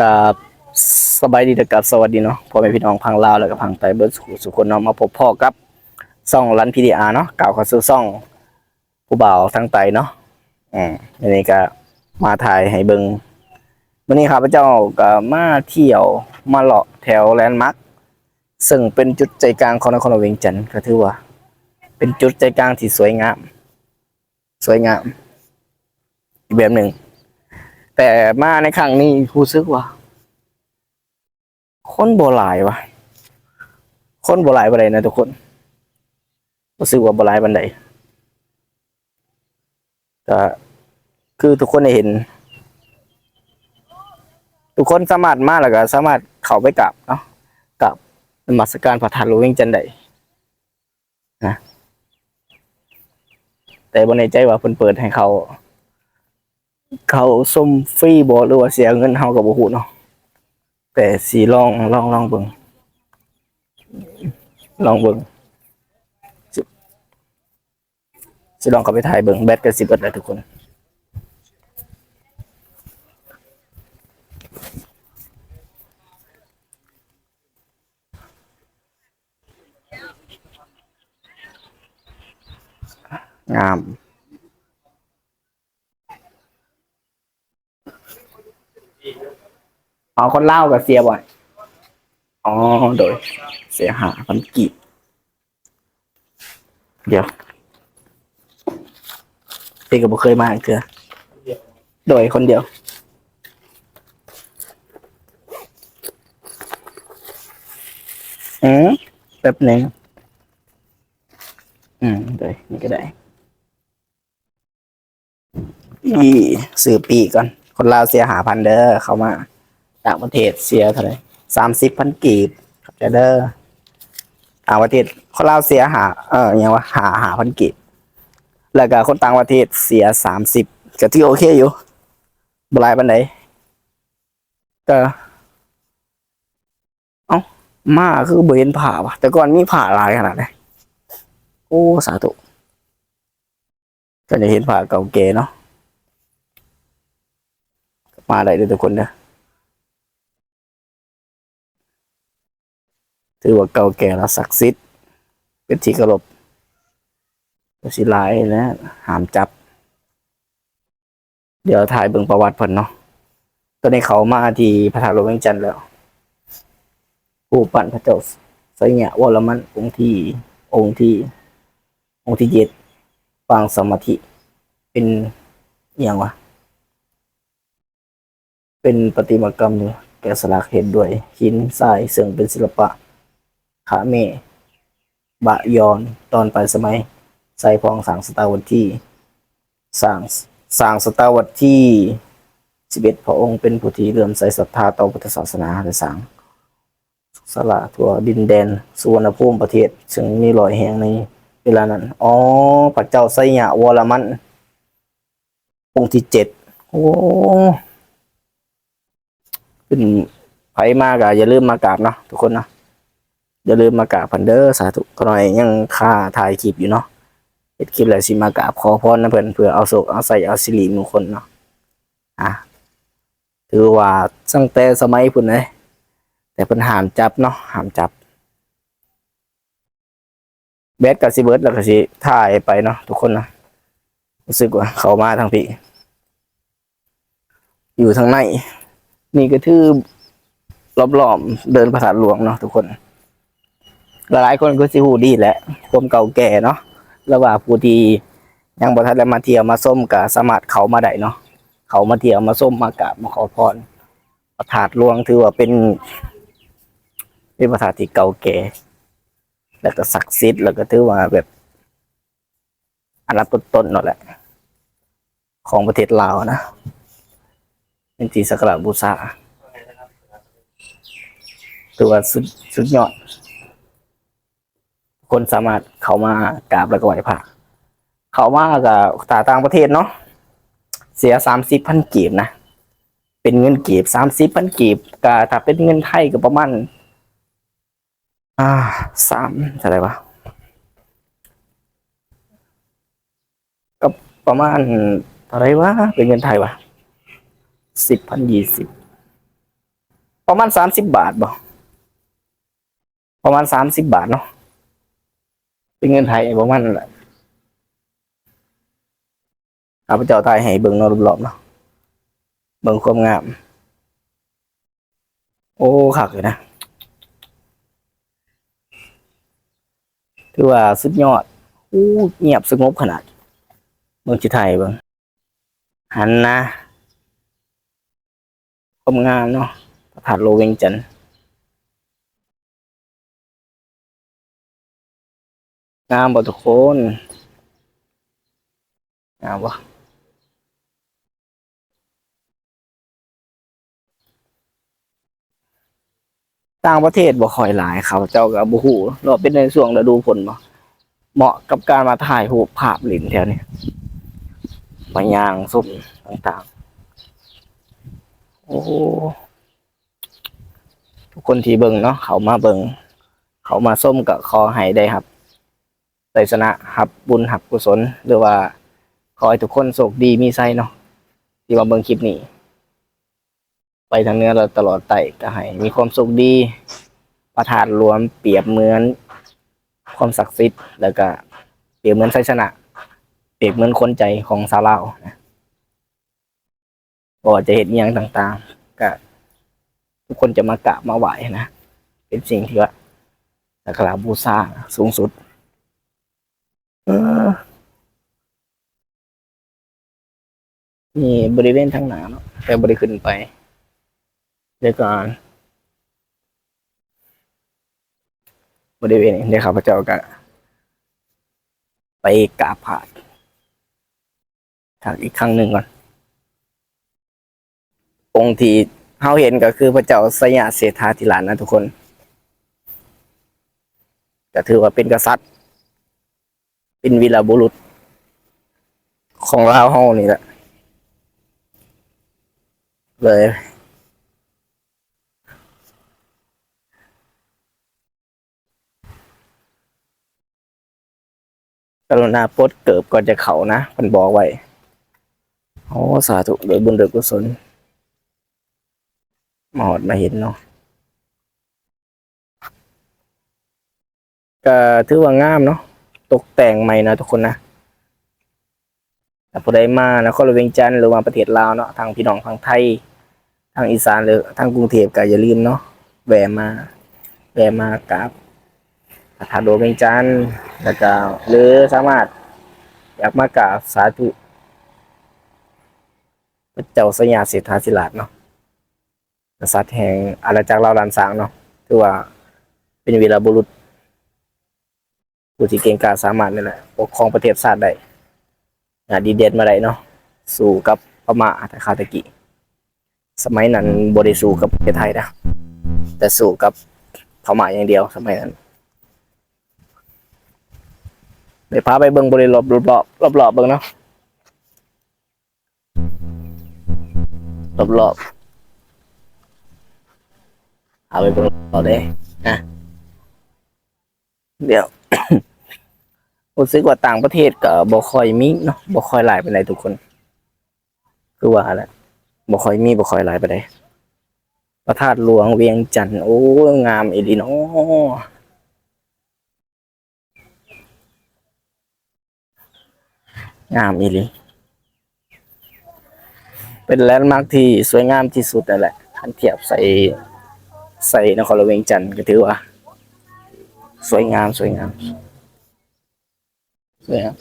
กับสบายดีกับสวัสดีเนาะพ่อแม่พี่น้องพังลาวแล้วก็พังไตเบิร์ดสุขสุขคนเนาะมาพบพ่อกับซ่องรันพีดีอาร์เนาะกล่าวข้าสู่ซ่องผู้บ่าวทางไตเนาะอืมอันนี้ก็มาถ่ายให้เบิงวันนี้ครับพระเจ้าก็มาเที่ยวมาเลาะแถวแลนด์มาร์คซึ่งเป็นจุดใจกลางของนครเวียงจันทร์ก็ถือว่า เป็นจุดใจกลางที่สวยงาม สวยงามอีกแบบหนึ่ง แต่มาในครั้งนี้รู้สึกว่า คนโบหลายวะคนโบหลายบันไดนะทุกคนรู้สึกว่าโบหลายบันไดก็คือทุกคนได้เห็น ทุกคนสามารถมาแล้วก็สามารถเข้าไปกราบเนาะกราบนมัสการพระธาตุหลวงเวียงจันไดนะแต่บนในใจว่าเพิ่นเปิดให้เขา เขาส้มฟรีบ่หรือว่าเสียเงินเฮากับบ่ฮู้เนาะแต่สีลองลองลองเบิ่งลองเบิ่งสิสิลองเข้าไปถ่ายเบิ่งแบตก็สิบเบิดแล้วทุกคนงาม อ๋อคนเล่ากับเสียบ่อยอ๋อโดย เสียหาพันกีบเดี๋ยวพี่ก็บ่เคยมาอีกเถื่อโดยคนเดียวอืมแป๊บหนึ่งอืมโดยนี่ก็ได้ปีสื่อปีก่อน คนลาวเสียหาพันเด้อเขามาต่างประเทศเสียเท่าไหร่สามสิบพันกีบครับเด้อต่างประเทศคนลาวเสียหา เออย่างว่าหาหาพันกีบแล้วก็คนต่างประเทศเสียสามสิบก็ที่โอเคอยู่บหลายปันไหนก็เอ้ามาคือบ่เห็นผ่าวะแต่ก่อนมีผ่าลายขนาดไหนโอ้ สาธุก็จะเห็นผ่าเก่าเก๋เนาะ มาได้เลยทุกคนเด้อถือว่าเก่าแก่และศักดิ์สิทธิ์เป็นที่เคารพเป็นสิลายนะหามจับ เดี๋ยวถ่ายเบิ่งประวัติเพิ่นเนาะตอนนี้เขามาที่พระธาตุหลวงวียงจันทร์แล้วผู้ปั่นพระเจ้าไสยะวรมันองค์ที่องค์ที่ องค์ที่เจ็ดปางสมาธิ เป็นอย่างวะ เป็นประติมากรรมแกะสลักเห็นด้วยหินทรายซึ่งเป็นศิลปะขาเมบะยอนตอนปลายสมัยใส่พองสางสตาวัตที่สางสางสตาวัตที่สิบเอ็ดพระองค์เป็นผู้ที่เลื่อมใสศรัทธาต่อพุทธศาสนาและสางสละทั่วดินแดนสุวรรณภูมิประเทศ ซึ่งมีรอยแห่งในเวลานั้น อ๋อพระเจ้าไสยะวรมันองค์ที่เจ็ดโอ้ เป็นไผมากอะอย่าลืมมากราบเนาะทุกคนเนาะอย่าลืมมากราบพันเดอร์สาธุก็หน่อยยังค่าถ่ายคลิปอยู่เนาะเฮ็ดคลิปแล้วสิมากราบขอพรนะเพิ่นเพื่อเอาโศกเอาใส่เอาสิริมงคลเนาะอะถือว่าตั้งแต่สมัยพุ่นเลยแต่เพิ่นห้ามจับเนาะห้ามจับแบดกับสิเบิร์ดแล้วก็สิถ่ายไปเนาะทุกคนนะรู้สึกว่าเขามาทางพี่ อยู่ทางใน นี่ก็คือรอบๆเดินประสาทหลวงเนาะทุกคน หลายคนก็สิฮู้ดีแหละความเก่าแก่เนาะแล้วว่าผู้ที่ยังบ่ทันได้มาเที่ยวมาส้มก็สมารถเขามาได้เนาะเขามาเที่ยวมาส้มมากราบมาขอพรพระธาตุหลวงถือว่าเป็นเป็นพระธาตุที่เก่าแก่แล้วก็ศักดิ์สิทธิ์แล้วก็ถือว่าแบบอันดับต้นๆเนาะแหละ ของประเทศลาวนะ เป็นที่สักการะบูชาถือว่าสุดสุดยอด คนสามารถเข้ามากราบแล้วก็ไหว้พระเข้ามากับตาต่างประเทศเนาะเสียสามสิบพันกีบนะเป็นเงินกีบสามสิบพันกีบก็ถ้าเป็นเงินไทยก็ประมาณอ่าสามเท่าไรวะก็ประมาณเท่าไรวะเป็นเงินไทยวะ สิบพันยี่สิบประมาณสามสิบบาทบ่ประมาณสามสิบบาทเนาะเป็นเงินไทยประมาณนั่นแหละข้าพเจ้าไทยให้เบิ่งเนรอบเนาะเบิ่งความงาม โอ้คักเลยนะถือว่าสุดยอดอู้เงียบสงบขนาดเมืองจิไทยเบิ่งหันนะ ความงามเนาะพระธาตุโลเวงจันทน์งามบ่ทุกคนงามบ่ต่างประเทศบ่ค่อยหลายเขาเจ้าก็บ่ฮู้เนาเป็นในช่วงฤดูฝนบ่เหมาะกับการมาถ่ายรูปภาพหลินแถวนี้มาย่างส้มต่างๆ โอ้ทุกคนที่เบิ่งเนาะเขามาเบิ่งเขามาส้มกับคอให้ได้ครับไตสนะหับบุญหับกุศล หรือว่าขอให้ทุกคนโชคดีมีไส้เนาะที่มาเบิ่งคลิปนี้ ไปทางเนื้อเราตลอดไต่ก็ให้มีความสุขดี ประทานรวมเปรียบเหมือน ความศักดิ์สิทธิ์แล้วก็เปรียบเหมือนไสนะเปรียบเหมือนคนใจของชาวลาวนะ ก็จะเห็นอหย่างต่างๆ ก็ทุกคนจะมากราบมาไหว้นะ เป็นสิ่งที่ว่าสักการะบูชาสูงสุด เออนี่บริเวณทางหนาเนาะแต่บริขึ้นไปเดี๋ยวก่อนบริเวณนี้เดี๋ยวข้าพเจ้าก็ไปกราบผานทางอีกครั้งหนึ่งก่อน องค์ที่เราเห็นก็คือพระเจ้าสยามเศรษฐาธิราชนะทุกคนก็ถือว่าเป็นกษัตริย์ เป็นวีรบุรุษ ของเราเฮานี่แหละเลยกรุณาปดเกิบก่อนจะเขานะมันบอกไว้ โอ้ สาธุโดยบุญโดยกุศล มอดมาเห็นเนาะก็ถือว่างามเนาะตกแต่งใหม่นะทุกคนนะแต่ผู้ใดมานครหลวงเวงจันทร์หรือว่าประเทศลาวเนาะทางพี่น้องทางไทย ทางอีสานหรือทางกรุงเทพก็อย่าลืมเนาะแวะมาแวะมากราบพระธาตุหลวงเวงจันทร์แล้วก็หรือสามารถ อยากมากราบสาธุพระเจ้าสยามเศรษฐาธิราเนาะ กษัตริย์แห่งอาณาจักรลาวลานสางเนาะถือว่าเป็นวีรบุรุษผู้ที่เก่งกาจสามารถนี่แหละปกครองประเทศชาติได้ดีเด่นมาได้เนาะสู้กับพม่าแต่คาตะกี้สมัยนั้นบริสู้กับประเทศไทยนะแต่สู้กับพม่าอย่างเดียวสมัยนั้นเดี๋ยวพาไปเบิ่งบริรอบรอบรอบรอบเบิ่งเนาะรอบรอบๆ เอาไปเบิ่งต่อเลยนะเดี๋ยวรู้สึกว่าต่างประเทศก็บ่ค่อยมีเนาะบ่ค่อยหลายไปานทุกคน คือว่าแหละบ่ค่อยมีบ่ค่อยหลายไปานพระธาตุหลวงเวียงจันทน์โอ้งามอีหลีเนาะงามอีลีเป็นแลนด์มาร์คที่สวยงามที่สุดนั่นแหละคันเทียบใส่ ใส่นครหลเวงจันทร์ก็ถือว่า สวยงามสวยงามสวยงาม